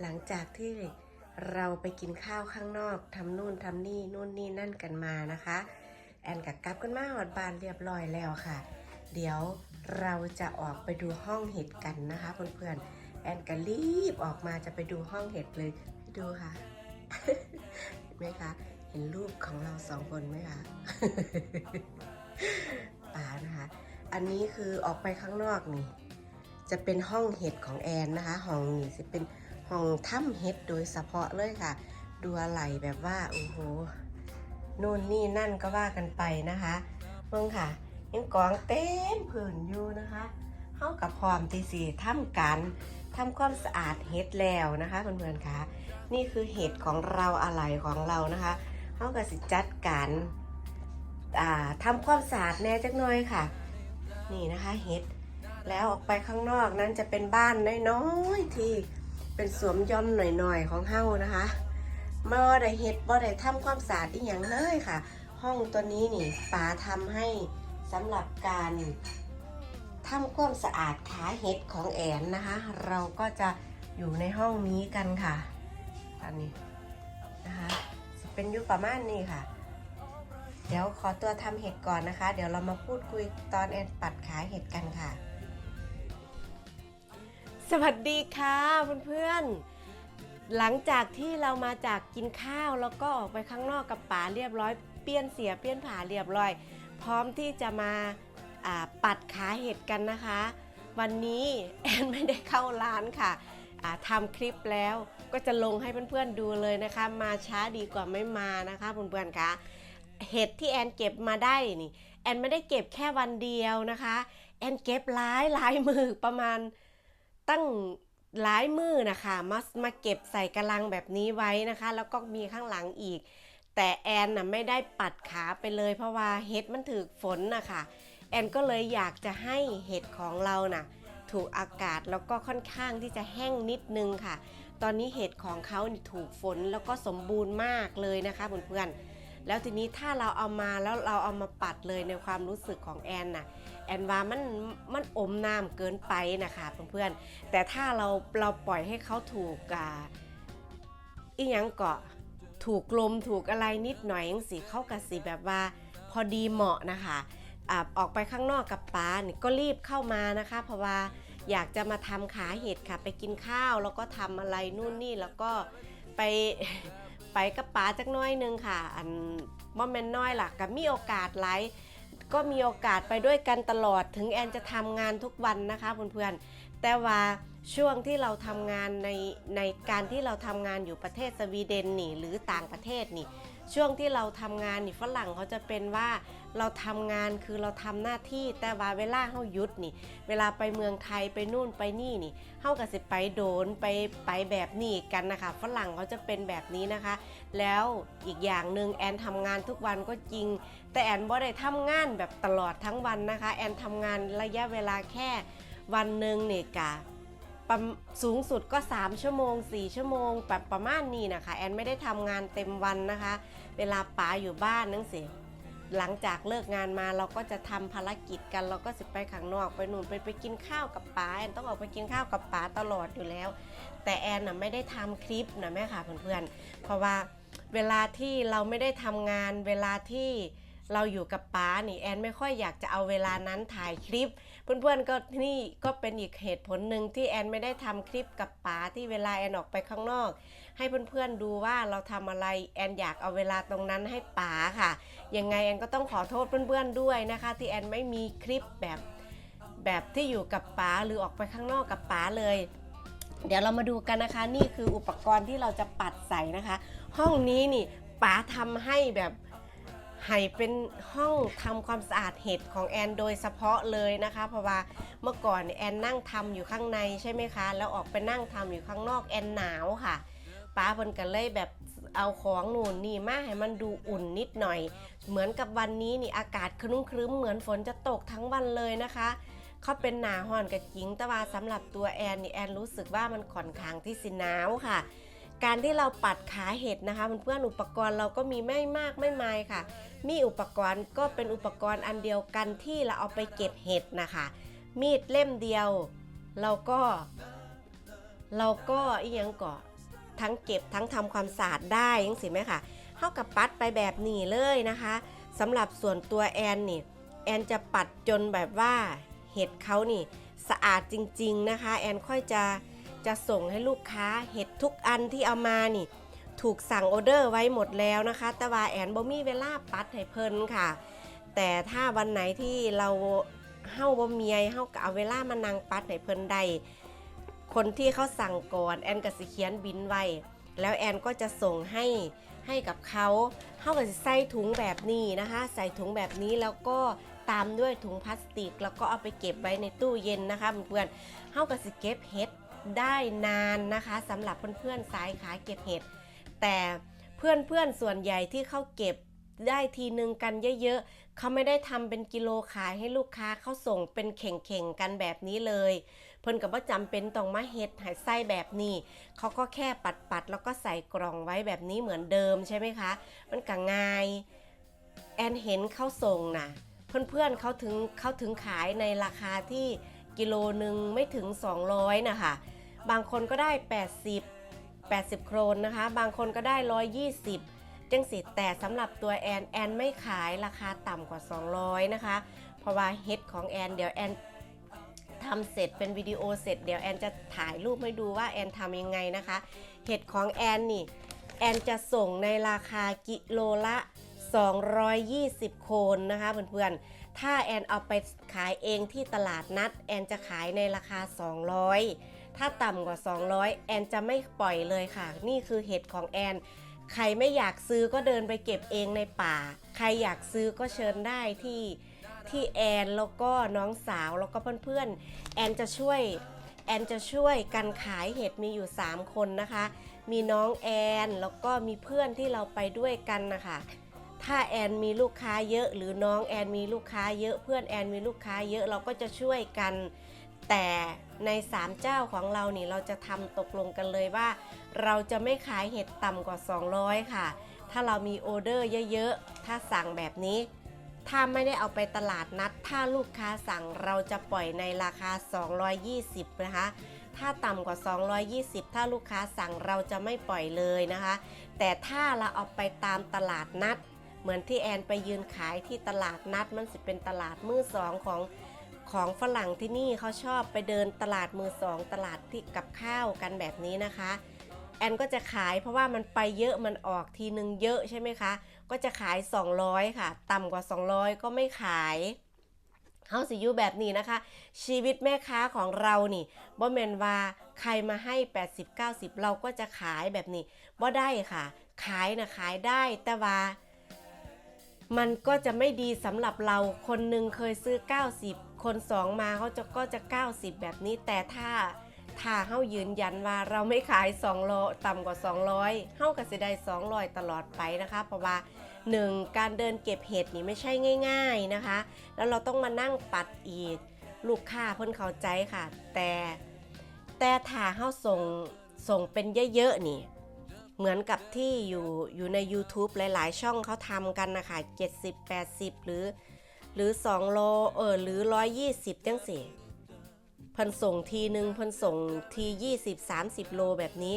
หลังจากที่เราไปกินข้าวข้างนอกทำนู่นทำนี่นู่นนี่นั่นกันมานะคะ แอนกับกับกันมาหอดบานเรียบร้อยแล้วค่ะ เดี๋ยวเราจะออกไปดูห้องเห็ดกันนะคะเพื่อนๆแอนก็รีบออกมาจะไปดูห้องเห็ดเลยให้ดูค่ะเห็นไหมคะเห็นรูปของเราสองคนไหมคะป่านะคะ อันนี้คือออกไปข้างนอกนี่ จะเป็นห้องเห็ดของแอนนะคะ ห้องนี้จะเป็น ห้องถ้ำเห็ดโดยเฉพาะเลยค่ะ ดูอะไรแบบว่าโอ้โหนู่นนี่นั่นก็ว่ากันไปนะคะเพิ่งค่ะยังกองเต็มผืนอยู่นะคะเฮากับพร้อมตีสี่ทำการทำความสะอาดเห็ดแล้วนะคะเพื่อนๆค่ะนี่คือเห็ดของเราอะไรของเรานะคะเฮากับสิจัดการอ่าทำความสะอาดแน่จักหน่อยค่ะ นี่นะคะเห็ดแล้วออกไปข้างนอกนั้นจะเป็นบ้านน้อยๆที่ เป็นสวมย่อมหน่อยๆของเฮานะคะบ่ได้เฮ็ดบ่ได้ทำความสะอาดอีหยังเลยค่ะ ห้องตัวนี้นี่ป๋าทำให้สำหรับการทำความสะอาดขาเห็ดของแอนนะคะ เราก็จะอยู่ในห้องนี้กันค่ะตอนนี้นะคะจะเป็นยุคประมาณนี้ค่ะ เดี๋ยวขอตัวทำเห็ดก่อนนะคะ เดี๋ยวเรามาพูดคุยตอนแอนปัดขาเห็ดกันค่ะ สวัสดีค่ะเพื่อนๆ หลังจากที่เรามาจากกินข้าวแล้วก็ออกไปข้างนอกกับป๋าเรียบร้อย เปี้ยนเสียเปี้ยนผาเรียบร้อย พร้อมที่จะมาปัดขาเห็ดกันนะคะ วันนี้แอนไม่ได้เข้าร้านค่ะทำคลิปแล้วก็จะลงให้เพื่อนๆดูเลยนะคะ มาช้าดีกว่าไม่มานะคะเพื่อนๆคะเห็ดที่แอนเก็บมาได้นี่แอนไม่ได้เก็บแค่วันเดียวนะคะ แอนเก็บหลายหลายมือประมาณ ตั้งหลายมือนะคะมามาเก็บใส่กระลังแบบนี้ไว้นะคะ แล้วก็มีข้างหลังอีก แต่แอนน่ะไม่ได้ปัดขาไปเลย เพราะว่าเห็ดมันถือฝนนะคะแอนก็เลยอยากจะให้เห็ดของเราน่ะถูกอากาศแล้วก็ค่อนข้างที่จะแห้งนิดนึงค่ะ ตอนนี้เห็ดของเขาถูกฝนแล้วก็สมบูรณ์มากเลยนะคะเพื่อนๆแล้วทีนี้ถ้าเราเอามาแล้วเราเอามาปัดเลยในความรู้สึกของแอนน่ะ แอนว่ามันมันอมน้ำเกินไปนะคะเพื่อนๆ แต่ถ้าเราเราปล่อยให้เขาถูกอ่าอีหยังเกาะถูกลมถูกอะไรนิดหน่อยยังสิเข้ากับสิแบบว่าพอดีเหมาะนะคะออกไปข้างนอกกับป้านี่ก็รีบเข้ามานะคะ เพราะว่าอยากจะมาทำขาเห็ดค่ะ ไปกินข้าวแล้วก็ทำอะไรนู่นนี่แล้วก็ไปไปกับป้าจักน้อยนึงค่ะ อันบ่แมนน้อยล่ะกับมีโอกาสหลาย ก็มีโอกาสไปด้วยกันตลอดถึงแอนจะทำงานทุกวันนะคะเพื่อนๆแต่ว่าช่วงที่เราทำงานในในการที่เราทำงานอยู่ประเทศสวีเดนนี่หรือต่างประเทศนี่ ช่วงที่เราทำงานนี่ฝรั่งเขาจะเป็นว่าเราทำงานคือเราทำหน้าที่แต่ว่าเวลาเขาหยุดนี่ เวลาไปเมืองไทยไปนู่นไปนี่นี่เขาก็สิไปโดนไปไปแบบนี้กันนะคะฝรั่งเขาจะเป็นแบบนี้นะคะ แล้วอีกอย่างหนึ่งแอนทำงานทุกวันก็จริง แต่แอนบ่ได้ทำงานแบบตลอดทั้งวันนะคะ แอนทำงานระยะเวลาแค่วันหนึ่งเนี่ยกะ สูงสุดก็ 3 ชั่วโมง 4 ชั่วโมงแบบประมาณนี้นะคะ แอนไม่ได้ทำงานเต็มวันนะคะ เวลาป๋าอยู่บ้านนั่งสิหลังจากเลิกงานมาเราก็จะทำภารกิจกัน เราก็สิไปข้างนอกไปหนู่นไปไปกินข้าวกับป๋าแอนต้องออกไปกินข้าวกับป๋าตลอดอยู่แล้ว แต่แอนน่ะไม่ได้ทำคลิปนะแม่ค่ะเพื่อนๆเพราะว่าเวลาที่เราไม่ได้ทำงานเวลาที่เราอยู่กับป้านี่แอนไม่ค่อยอยากจะเอาเวลานั้นถ่ายคลิป เพื่อนๆก็นี่ก็เป็นอีกเหตุผลหนึ่งที่แอนไม่ได้ทำคลิปกับป้าที่เวลาแอนออกไปข้างนอก ให้เพื่อนๆดูว่าเราทำอะไรแอนอยากเอาเวลาตรงนั้นให้ป๋าค่ะยังไงแอนก็ต้องขอโทษเพื่อนๆด้วยนะคะ ที่แอนไม่มีคลิปแบบแบบที่อยู่กับป๋าหรือออกไปข้างนอกกับป๋าเลย เดี๋ยวเรามาดูกันนะคะ นี่คืออุปกรณ์ที่เราจะปัดใส่นะคะ ห้องนี้นี่ป๋าทำให้แบบ ให้เป็นห้องทำความสะอาดเห็ดของแอนโดยเฉพาะเลยนะคะ เพราะว่าเมื่อก่อนแอนนั่งทำอยู่ข้างในใช่ไหมคะ แล้วออกไปนั่งทำอยู่ข้างนอกแอนหนาวค่ะป้าเพิ่นกันเลยแบบเอาของหนูนนี่มาให้มันดูอุ่นนิดหน่อย เหมือนกับวันนี้นี่อากาศครึ้มครึ้มเหมือนฝนจะตกทั้งวันเลยนะคะเขาเป็นหนาห่อนกับจิงแต่ว่าสำหรับตัวแอนนี่แอนรู้สึกว่ามันค่อนข้างที่สิหนาวค่ะ การที่เราปัดขาเห็ดนะคะเพื่อนอุปกรณ์เราก็มีไม่มากไม่มายค่ะ มีอุปกรณ์ก็เป็นอุปกรณ์อันเดียวกันที่เราเอาไปเก็บเห็ดนะคะ มีดเล่มเดียว เราก็ เราก็อียังก่อทั้งเก็บทั้งทำความสะอาดได้ยังสิไหมค่ะเท่ากับปัดไปแบบนี้เลยนะคะสำหรับส่วนตัวแอนนี่แอนจะปัดจนแบบว่าเห็ดเขานี่ สะอาดจริง ๆนะคะ แอนค่อยจะ จะส่งให้ลูกค้าเห็ดทุกอันที่เอามานี่ ถูกสั่งออเดอร์ไว้หมดแล้วนะคะ แต่ว่าแอนบ่มีเวลาปัดให้เพิ่นค่ะ แต่ถ้าวันไหนที่เราเฮ้าบ่มีไอเฮ้าก็เอาเวลามานั่งปัดให้เพิ่นได้คนที่เขาสั่งก่อนแอนก็สิเขียนบินไว้แล้วแอนก็จะส่งให้ให้กับเขาเฮ้าก็จะใส่ถุงแบบนี้นะคะ ใส่ถุงแบบนี้แล้วก็ตามด้วยถุงพลาสติก แล้วก็เอาไปเก็บไว้ในตู้เย็นนะคะเพื่อนๆเฮ้าก็สิเก็บเห็ด ได้นานนะคะสำหรับเพื่อนๆสายขายเก็บเห็ด แต่เพื่อนๆส่วนใหญ่ที่เขาเก็บได้ทีนึงกันเยอะๆเขาไม่ได้ทำเป็นกิโลขายให้ลูกค้าเขาส่งเป็นเข่งๆกันแบบนี้เลย เพิ่นกับว่าจำเป็นต้องมาเฮ็ดหายไส้แบบนี้เขาก็แค่ปัดๆแล้วก็ใส่กล่องไว้แบบนี้เหมือนเดิมใช่ไหมคะ มันก็ง่ายแอนเห็นเขาส่งนะเพื่อนๆเขาถึงเขาถึงขายในราคาที่กิโลหนึ่งไม่ถึง 200นะคะ บางคนก็ได้ 80 80 โครนนะคะ บางคนก็ได้ 120 จังสิแต่สำหรับตัวแอนแอนไม่ขายราคาต่ำกว่า 200 นะคะ เพราะว่าเฮ็ดของแอนเดี๋ยวแอนทำเสร็จเป็นวิดีโอเสร็จเดี๋ยวแอนจะถ่ายรูปให้ดูว่าแอนทำยังไงนะคะ เห็ดของแอนนี่แอนจะส่งในราคากิโลละ 220 โคนนะคะเพื่อนๆ ถ้าแอนเอาไปขายเองที่ตลาดนัด แอนจะขายในราคา 200 ถ้าต่ำกว่า 200 แอนจะไม่ปล่อยเลยค่ะ นี่คือเห็ดของแอน ใครไม่อยากซื้อก็เดินไปเก็บเองในป่า ใครอยากซื้อก็เชิญได้ที่ที่แอนแล้วก็น้องสาวแล้วก็เพื่อนๆ แอนจะช่วยแอนจะช่วยกันขายเห็ดมีอยู่ 3 คนนะคะ มีน้องแอนแล้วก็มีเพื่อนที่เราไปด้วยกันนะคะ ถ้าแอนมีลูกค้าเยอะ หรือน้องแอนมีลูกค้าเยอะเพื่อนแอนมีลูกค้าเยอะเราก็จะช่วยกัน แต่ใน 3 เจ้าของเรานี่เราจะทำตกลงกันเลยว่า เราจะไม่ขายเห็ดต่ำกว่า 200 ค่ะ ถ้าเรามีออเดอร์เยอะๆ ถ้าสั่งแบบนี้ ถ้าไม่ได้เอาไปตลาดนัด ถ้าลูกค้าสั่งเราจะปล่อยในราคา 220 นะคะ ถ้าต่ำกว่า 220 ถ้าลูกค้าสั่งเราจะไม่ปล่อยเลยนะคะ แต่ถ้าเราเอาไปตามตลาดนัด เหมือนที่แอนไปยืนขายที่ตลาดนัดมันสิเป็นตลาดมือสองของ ของฝรั่งที่นี่เขาชอบไปเดินตลาดมือสองตลาดที่กับข้าวกันแบบนี้นะคะ แอนก็จะขายเพราะว่ามันไปเยอะมันออกทีนึงเยอะใช่ไหมคะ ก็จะขาย 200 ค่ะ ต่ำกว่า 200 ก็ไม่ขายเฮาสิอยูแบบนี้นะคะ ชีวิตแม่ค้าของเรานี่บ่แมนว่าใครมาให้ 80 90 เราก็จะขายแบบนี้บ่ได้ค่ะ ขายนะขายได้แต่ว่ามันก็จะไม่ดีสำหรับเราคนหนึ่งเคยซื้อ 90 คนสองมาเขาจะก็จะ 90 แบบนี้ แต่ถ้าถ้าเฮายืนยันว่าเราไม่ขาย200ต่ำกว่า 200เฮาก็สิได้200 ตลอดไปนะคะ เพราะว่า 1. การเดินเก็บเห็ดนี่ไม่ใช่ง่าย ๆนะคะ แล้วเราต้องมานั่งปัดอีก ลูกค้าเพิ่นเข้าใจค่ะ แต่แต่ถ้าเฮาส่งส่งเป็นเยอะๆนี่เหมือนกับที่อยู่อยู่ใน YouTube หลายๆ ช่องเขาทำกันนะคะ70 80 หรือ หรือ 2 โลเออหรือ 120จังสิเพิ่นส่งทีหนึ่งเพิ่นส่งที20 30 โลแบบนี้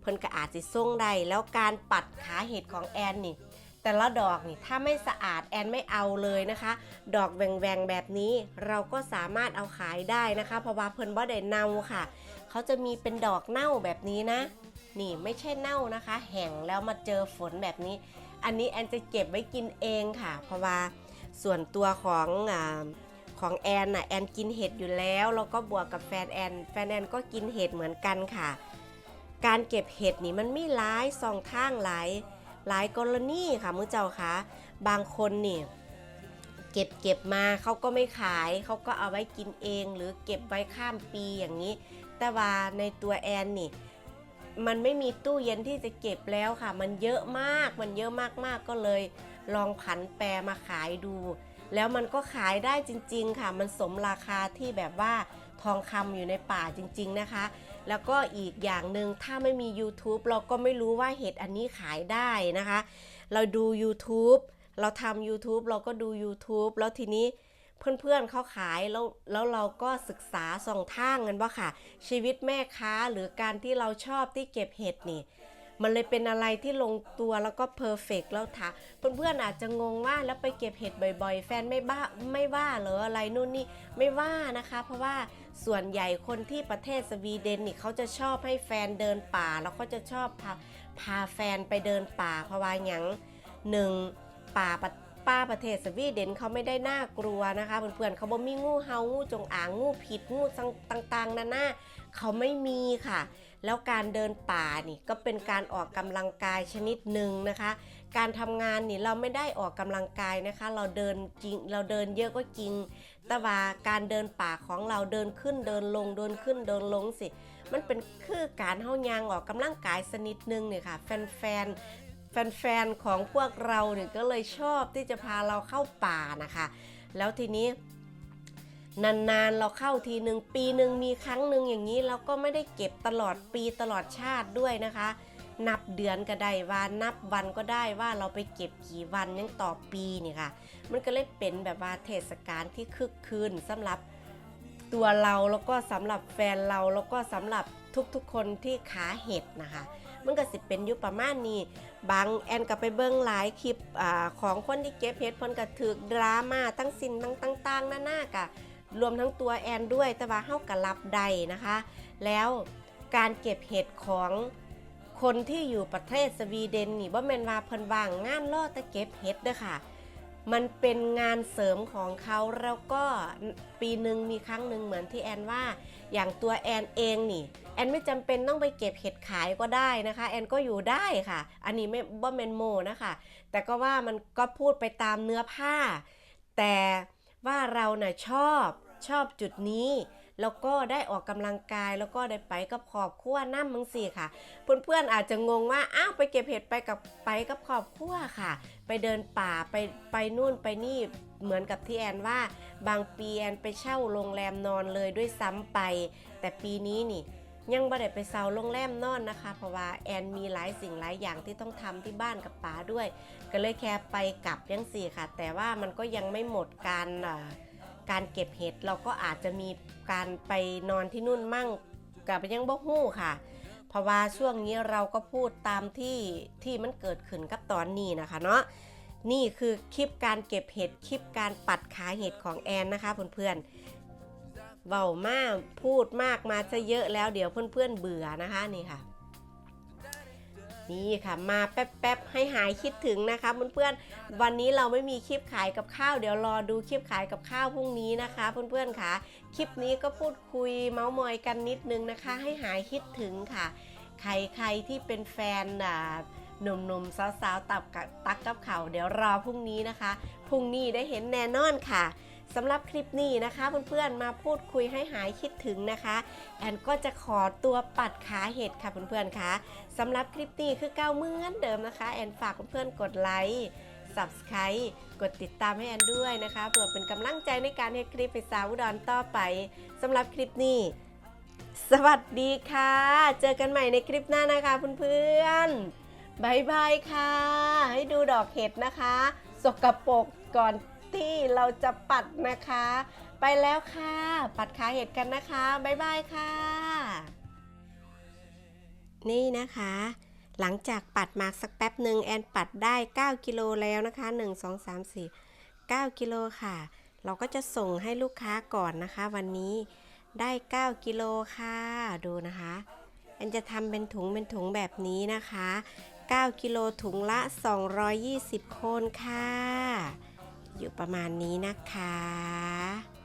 เพิ่นก็อาจจะส่งได้แล้วการปัดขาเห็ดของแอนนี่ แต่ละดอกนี่ถ้าไม่สะอาดแอนไม่เอาเลยนะคะ ดอกแหวงๆแบบนี้เราก็สามารถเอาขายได้นะคะ เพราะว่าเพิ่นบ่ได้เน่าค่ะ เขาจะมีเป็นดอกเน่าแบบนี้นะ นี่ไม่ใช่เน่านะคะ แห้งแล้วมาเจอฝนแบบนี้ อันนี้แอนจะเก็บไว้กินเองค่ะ เพราะว่า ส่วนตัวของอของแอนน่ะแอนกินเห็ดอยู่แล้วแล้วก็บวกกับแฟนแอนแฟนแอนก็กินเห็ดเหมือนกันค่ะ การเก็บเห็ดนี่มันมีหลายสองทางหลายหลายกรณีค่ะมือเจ้าคะบางคนนี่เก็บเก็บมาเขาก็ไม่ขายเขาก็เอาไว้กินเอง หรือเก็บไว้ข้ามปีอย่างนี้ แต่ว่าในตัวแอนนี่มันไม่มีตู้เย็นที่จะเก็บแล้วค่ะ มันเยอะมากมันเยอะมากๆก็เลย ลองผันแปรมาขายดู แล้วมันก็ขายได้จริง ๆ ค่ะ มันสมราคาที่แบบว่าทองคำอยู่ในป่าจริง ๆนะคะ แล้วก็อีกอย่างหนึ่งถ้าไม่มี YouTube เราก็ไม่รู้ว่าเห็ดอันนี้ขายได้นะคะ เราดู YouTube เราทำ YouTube เราก็ดู YouTube แล้วทีนี้เพื่อนๆเขาขายแล้วแล้วเราก็ศึกษาส่องทางกันว่าค่ะ ชีวิตแม่ค้าหรือการที่เราชอบที่เก็บเห็ดนี่ มันเลยเป็นอะไรที่ลงตัวแล้วก็เพอร์เฟกแล้วค่ะเพื่อนๆอาจจะงงว่าแล้วไปเก็บเห็ดบ่อยๆ แฟนไม่บ้าไม่ว่าเหรออะไรนู่นนี่ไม่ว่านะคะ เพราะว่าส่วนใหญ่คนที่ประเทศสวีเดนนี่เขาจะชอบให้แฟนเดินป่า แล้วก็จะชอบพาพาแฟนไปเดินป่า เพราะว่าอย่างหนึ่งป่าป้าประเทศสวีเดนเขาไม่ได้น่ากลัวนะคะเพื่อนๆเขาบอมีงูเห่างูจงอางงูผิดงูต่างๆนานาเขาไม่มีค่ะ แล้วการเดินป่านี่ก็เป็นการออกกำลังกายชนิดหนึ่งนะคะ การทำงานนี่เราไม่ได้ออกกำลังกายนะคะ เราเดินจริงเราเดินเยอะก็จริง แต่ว่าการเดินป่าของเราเดินขึ้นเดินลงเดินขึ้นเดินลงสิ มันเป็นคือการเฮายางออกกำลังกายสนิดหนึ่งเนี่ยค่ะแฟนแฟนแฟนแฟนๆของพวกเราเนี่ยก็เลยชอบที่จะพาเราเข้าป่านะคะ แล้วทีนี้ นานๆเราเข้าทีหนึ่งปีหนึ่งมีครั้งหนึ่งอย่างนี้เราก็ไม่ได้เก็บตลอดปีตลอดชาติด้วยนะคะ นับเดือนก็ได้ว่านับวันก็ได้ว่าเราไปเก็บกี่วันยังต่อปีนี่ค่ะ มันก็เลยเป็นแบบว่าเทศกาลที่คึกคืนสำหรับตัวเราแล้วก็สำหรับแฟนเราแล้วก็สำหรับทุกๆคนที่ขาเห็ดนะคะ มันก็สิเป็นอยุประมาณนี้ บางแอนก็ไปเบิ้งหลายคลิปอของคนที่เก็บเห็ดเพิ่นก็ถือดราม่าตั้งสินตั้งต่างๆหน้าๆกะ รวมทั้งตัวแอนด้วยแต่ว่าเฮากับรับใดนะคะ แล้วการเก็บเห็ดของคนที่อยู่ประเทศสวีเดนนี่บ่แม่นว่าเพิ่นว่างงานล่อต่เก็บเห็ดเด้อค่ะ มันเป็นงานเสริมของเขาแล้วก็ปีหนึ่งมีครั้งหนึ่งเหมือนที่แอนว่า อย่างตัวแอนเองนี่ แอนไม่จำเป็นต้องไปเก็บเห็ดขายก็ได้นะคะ แอนก็อยู่ได้ค่ะ อันนี้ไม่บ่แมนโมนะคะ แต่ก็ว่ามันก็พูดไปตามเนื้อผ้า แต่ว่าเราน่ะชอบ ชอบจุดนี้ แล้วก็ได้ออกกำลังกายแล้วก็ได้ไปกับครอบครัวน้ำมึงสี่ค่ะ เพื่อนๆอาจจะงงว่าอ้าวไปเก็บเห็ดไปกับไปกับครอบครัวค่ะ ไปเดินป่าไปไปนู่นไปนี่เหมือนกับที่แอนว่า บางปีแอนไปเช่าโรงแรมนอนเลยด้วยซ้ำไป แต่ปีนี้นี่ยังบ่ได้ไปเซาโรงแรมนอนนะคะ เพราะว่าแอนมีหลายสิ่งหลายอย่างที่ต้องทำที่บ้านกับป๋าด้วย ก็เลยแค่ไปกลับยังสี่ค่ะ แต่ว่ามันก็ยังไม่หมดการอ่า การเก็บเห็ดเราก็อาจจะมีการไปนอนที่นู่นมั่งกับยังบ่ฮู้ค่ะ เพราะว่าช่วงนี้เราก็พูดตามที่ที่มันเกิดขึ้นกับตอนนี้นะคะเนาะนี่คือคลิปการเก็บเห็ดคลิปการปัดขาเห็ดของแอนนะคะเพื่อนๆเบามากพูดมากมาซะเยอะแล้วเดี๋ยวเพื่อนๆเบื่อนะคะนี่ค่ะ นี่ค่ะมาแป๊บๆให้หายคิดถึงนะคะเพื่อนๆวันนี้เราไม่มีคลิปขายกับข้าวเดี๋ยวรอดูคลิปขายกับข้าวพรุ่งนี้นะคะเพื่อนๆค่ะคลิปนี้ก็พูดคุยเมาส์มอยกันนิดนึงนะคะ ให้หายคิดถึงค่ะ ใครใครที่เป็นแฟนอ่าหนุ่มๆสาวๆตับกับตักกับเขาเดี๋ยวรอพรุ่งนี้นะคะพรุ่งนี้ได้เห็นแน่นอนค่ะ สำหรับคลิปนี้นะคะเพื่อนๆมาพูดคุยให้หายคิดถึงนะคะ แอนก็จะขอตัวปัดขาเห็ดค่ะเพื่อนๆค่ะสำหรับคลิปนี้คือเก้าเมื่อนเดิมนะคะ แอนฝากเพื่อนๆกดไลค์ Subscribe กดติดตามให้แอนด้วยนะคะ เพื่อเป็นกำลังใจในการให้คลิปไปสาวอุดรต่อไปสำหรับคลิปนี้ สวัสดีค่ะ เจอกันใหม่ในคลิปหน้านะคะเพื่อนๆบายบายค่ะ ให้ดูดอกเห็ดนะคะ สกปรกก่อน ที่เราจะปัดนะคะ ไปแล้วค่ะ ปัดขาเห็ดกันนะคะ บ๊ายบายค่ะ นี่นะคะ หลังจากปัดมาสักแป๊บหนึ่งแอนปัดได้ 9 กิโลแล้วนะคะ 1 2 3 4 9 กิโลค่ะ เราก็จะส่งให้ลูกค้าก่อนนะคะ วันนี้ได้ 9 กิโลค่ะ ดูนะคะแอนจะทำเป็นถุงเป็นถุงแบบนี้นะคะ 9 กิโลถุงละ 220 คนค่ะ อยู่ประมาณนี้นะคะ